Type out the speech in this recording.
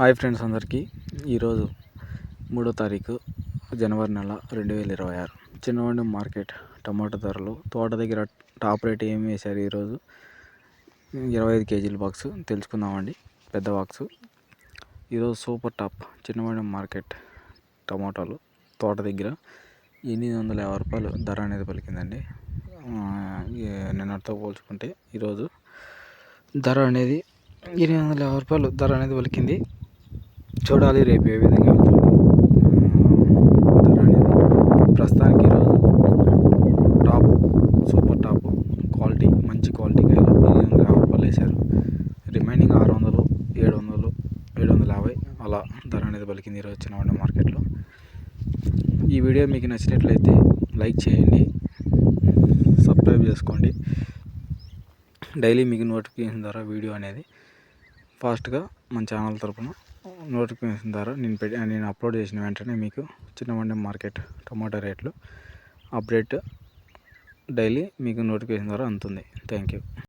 Hi friends అందరికీ. ఈరోజు మూడో తారీఖు జనవరి నెల రెండు వేల ఇరవై ఆరు. చిన్నవండి మార్కెట్ టమాటో ధరలు. తోట దగ్గర టాప్ రేట్ ఏమి వేశారు ఈరోజు? ఇరవై ఐదు కేజీల బాక్స్ తెలుసుకుందామండి. పెద్ద బాక్స్. ఈరోజు సూపర్ టాప్ చిన్నవాడి మార్కెట్ టమాటాలు. తోట దగ్గర ఎనిమిది వందల యాభై రూపాయలు ధర అనేది పలికిందండి. నిన్నటితో పోల్చుకుంటే ఈరోజు ధర అనేది ఎనిమిది వందల యాభై రూపాయలు ధర అనేది పలికింది. చూడాలి రేపు ఏ విధంగా వెళ్తుంది. ధర అనేది ప్రస్తుతానికి ఈరోజు టాప్ సూపర్ టాప్ క్వాలిటీ మంచి క్వాలిటీ కాయలు ఎనిమిది రూపాయలు వేశారు రిమైనింగ్ ఆరు వందలు ఏడు వందలు ఏడు వందల యాభై అలా ధర అనేది పలికింది ఈరోజు చిన్నవాడి మార్కెట్లో. ఈ వీడియో మీకు నచ్చినట్లయితే లైక్ చేయండి సబ్స్క్రైబ్ చేసుకోండి. డైలీ మీకు నోటిఫికేషన్ ద్వారా వీడియో అనేది ఫాస్ట్గా మన ఛానల్ తరపున నోటిఫికేషన్ ద్వారా నేను పెట్టి నేను అప్లోడ్ చేసిన వెంటనే మీకు చిన్న మండి మార్కెట్ టమాటా రేట్లు అప్డేట్ డైలీ మీకు నోటిఫికేషన్ ద్వారా అందుతుంది. Thank you.